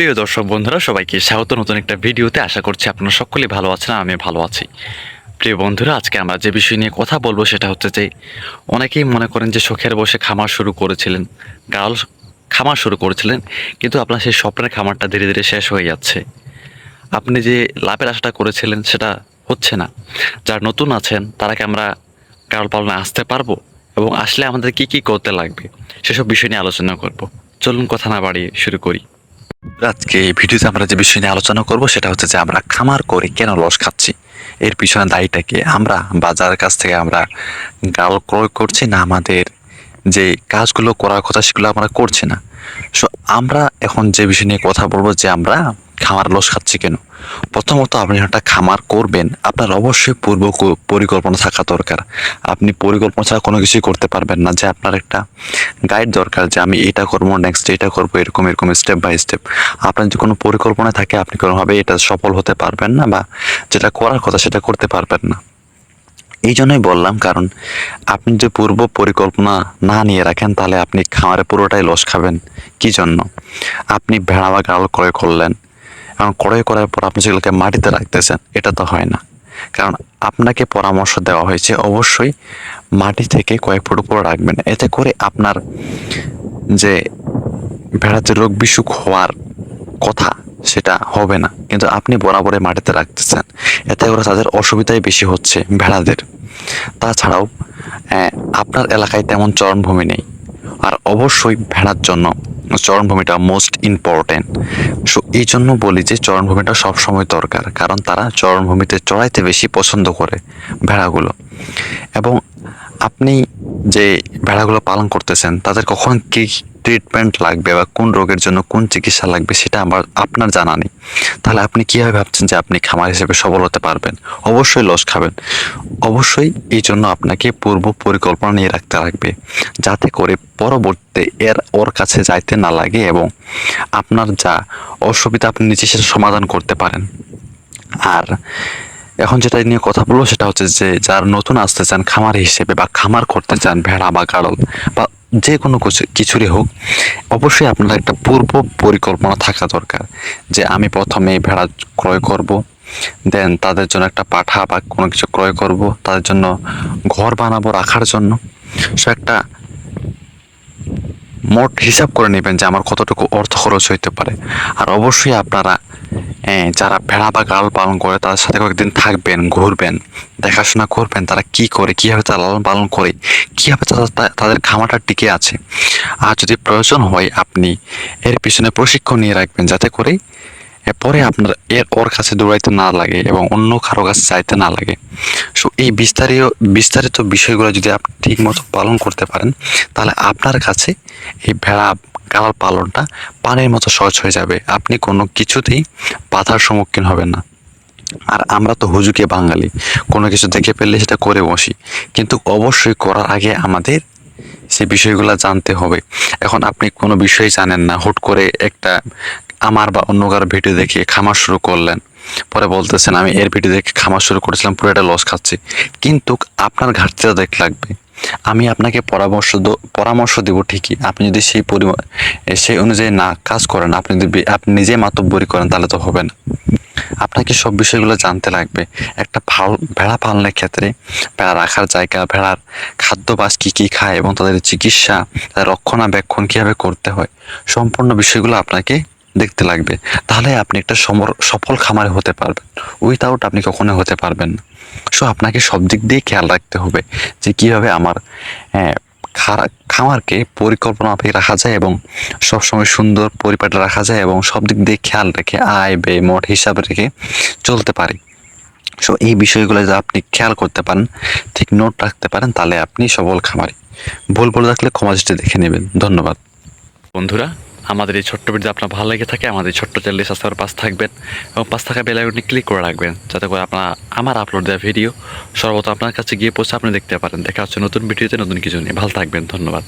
প্রিয় দর্শক বন্ধুরা, সবাইকে স্বাগত। নতুন একটা ভিডিওতে আশা করছি আপনারা সকলেই ভালো আছেন আমি ভালো আছি। প্রিয় বন্ধুরা, আজকে আমরা যে বিষয় নিয়ে কথা বলব সেটা হচ্ছে যে, অনেকেই মনে করেন যে শখের বসে খামার শুরু করেছিলেন, গাল খামার শুরু করেছিলেন, কিন্তু আপনার সেই স্বপ্নের খামারটা ধীরে ধীরে শেষ হয়ে যাচ্ছে। আপনি যে লাভের আশাটা করেছিলেন, সেটা হচ্ছে না। যারা নতুন আছেন, তারা কি আমরা গাড়ল পালনে আসতে পারব? এবং আসলে আমাদের কি কি করতে লাগবে? সেসব বিষয় নিয়ে আলোচনা করব। চলুন কথা না বাড়িয়ে শুরু করি। আজকে এই ভিডিওতে আমরা যে বিষয় নিয়ে আলোচনা করব, সেটা হচ্ছে যে আমরা খামার করে কেন লস খাচ্ছি? এর পিছনে দায়ীটাকে আমরা বাজারের কাছ থেকে আমরা গাল ক্রয় করছি না আমাদের যে কাজগুলো করার কথা সেগুলো আমরা করছি না। সো আমরা এখন যে বিষয় নিয়ে কথা বলব যে আমরা খামার লস খাচ্ছি কেন? প্রথমত আপনি একটা খামার করবেন, আপনার অবশ্যই পূর্ব পরিকল্পনা থাকা দরকার। আপনি পরিকল্পনা ছাড়া কোনো কিছুই করতে পারবেন না। যে আপনার একটা গাইড দরকার যে আমি এটা করব নেক্সট এটা করব, এরকম এরকম স্টেপ বাই স্টেপ আপনার যদি কোনো পরিকল্পনা থাকে, আপনি কোনোভাবে এটা সফল হতে পারবেন না বা যেটা করার কথা সেটা করতে পারবেন না। এই জন্যই বললাম, কারণ আপনি যদি পূর্ব পরিকল্পনা না নিয়ে রাখেন, তাহলে আপনি খামারে পুরোটাই লস খাবেন। কি জন্য? আপনি ভেড়া বা গাল ক্রয় করলেন এবং ক্রয় করার পর আপনি সেগুলোকে মাটিতে রাখতেছেন, এটা তো হয় না। কারণ আপনাকে পরামর্শ দেওয়া হয়েছে, অবশ্যই মাটি থেকে কয়েক ফুট উপরে রাখবেন। এতে করে আপনার যে ভেড়াতে রোগ বিসুখ হওয়ার কথা, সেটা হবে না। কিন্তু আপনি বরাবরে মাটিতে রাখতেছেন। এতে করে তাদের অসুবিধাই বেশি হচ্ছে ভেড়াদের। তাছাড়াও আপনার এলাকায় তেমন চরণভূমি নেই। আর অবশ্যই ভেড়ার জন্য চরণভূমিটা মোস্ট ইম্পর্টেন্ট সো এই জন্য বলি যে চরণভূমিটা সবসময় দরকার, কারণ তারা চরণভূমিতে চড়াইতে বেশি পছন্দ করে ভেড়াগুলো। এবং আপনি যে ভেড়াগুলো পালন করতেছেন, তাদের কখন কি ট্রিটমেন্ট লাগবে বা কোন রোগের জন্য কোন চিকিৎসা লাগবে সেটা আমার, আপনার জানা নেই। তাহলে আপনি কীভাবে ভাবছেন যে আপনি খামার হিসেবে সফল হতে পারবেন? অবশ্যই লস খাবেন। অবশ্যই এই জন্য আপনাকে পূর্ব পরিকল্পনা নিয়ে রাখতে লাগবে। যাতে করে পরবর্তীতে এর, ওর কাছে যাইতে না লাগে এবং আপনার যা অসুবিধা আপনি নিজে সেটা সমাধান করতে পারেন। আর এখন যেটা নিয়ে কথা বলব সেটা হচ্ছে যে যার নতুন আসতে চান খামার হিসেবে বা খামার করতে চান, ভেড়া বা গাড়ল বা যে কোনো কিছু কিছুরই হোক, অবশ্যই আপনার একটা পূর্ব পরিকল্পনা থাকা দরকার যে আমি প্রথমে ভেড়া ক্রয় করব, দেন তাদের জন্য একটা পাঠা বা কোনো কিছু ক্রয় করব, তাদের জন্য ঘর বানাবো রাখার জন্য। সে একটা মোট হিসাব করে নেবেন যে আমার কতটুকু অর্থ খরচ হইতে পারে। আর অবশ্যই আপনারা যারা ভেড়া বা গাল পালন করে, তাদের সাথে কয়েকদিন থাকবেন, ঘুরবেন, দেখাশোনা করবেন, তারা কি করে, কীভাবে তারা লালন পালন করে, কীভাবে তাদের খামারটা টিকে আছে। আর যদি প্রয়োজন হয়, আপনি এর পিছনে প্রশিক্ষণ নিয়ে রাখবেন যাতে করে পরে আপনার এর, ওর কাছে দৌড়াইতে না লাগে এবং অন্য কারও কাছে চাইতে না লাগে। সো এই বিস্তারিত বিস্তারিত বিষয়গুলো যদি আপনি ঠিক মতো পালন করতে পারেন, তাহলে আপনার কাছে এই ভেড়া গালার পালনটা পানির মতো সহজ হয়ে যাবে। আপনি কোনো কিছুতেই বাধার সম্মুখীন হবেন না। আর আমরা তো হুজুকে বাঙালি, কোনো কিছু দেখে ফেললে সেটা করে বসি। কিন্তু অবশ্যই করার আগে আমাদের সে বিষয়গুলো জানতে হবে। এখন আপনি কোনো বিষয় জানেন না, হুট করে একটা আমার বা অন্য কারও ভিডিও দেখে খামার শুরু করলেন। পরে বলতেছেন, আমি এর ভিডিও দেখে খামার শুরু করেছিলাম, পুরো একটা লস খাচ্ছি। কিন্তু আপনার ঘাটতিটা দেখ লাগবে। আমি আপনাকে পরামর্শ পরামর্শ দেব ঠিকই। আপনি যদি সেই পরিমাণ সেই অনুযায়ী না কাজ করেন, আপনি যদি আপনি নিজে মাতব্বরি করেন, তাহলে তো হবে না। আপনাকে সব বিষয়গুলো জানতে লাগবে। একটা ভেড়া পালনের ক্ষেত্রে ভেড়া রাখার জায়গা, ভেড়ার খাদ্যবাস কী কী খায় এবং তাদের চিকিৎসা, তাদের রক্ষণাবেক্ষণ কীভাবে করতে হয়, সম্পূর্ণ বিষয়গুলো আপনাকে দেখতে লাগবে তাহলে আপনি একটা সমর সফল খামারে হতে পারবেন। উইথাউট আপনি কখনোই হতে পারবেন না। সো আপনাকে সব দিক দিয়ে খেয়াল রাখতে হবে যে কীভাবে আমার হ্যাঁ, খামারকে পরিকল্পনা মাফিক রাখা যায় এবং সবসময় সুন্দর পরিপাটি রাখা যায় এবং সব দিক দিয়ে খেয়াল রেখে আয় ব্যয় মোট হিসাব রেখে চলতে পারি। সো এই বিষয়গুলো যদি আপনি খেয়াল করতে পারেন ঠিক নোট রাখতে পারেন তাহলে আপনি সবল খামারি। ভুল বলে থাকলে ক্ষমা দেখে নেবেন। ধন্যবাদ। বন্ধুরা আমাদের এই ছোট্ট ভিডিও আপনার ভালো লেগে থাকে, আমাদের ছোট্ট চ্যানেলে সাবস্ক্রাইব পাশ থাকবেন এবং পাশ থাকা বেল আইকনটি ক্লিক করে রাখবেন যাতে করে আপনার, আমার আপলোড দেওয়া ভিডিও সর্বত আপনার কাছে গিয়ে পৌঁছে আপনি দেখতে পারেন। দেখা হচ্ছে নতুন ভিডিওতে নতুন কিছু নিয়ে। ভালো থাকবেন, ধন্যবাদ।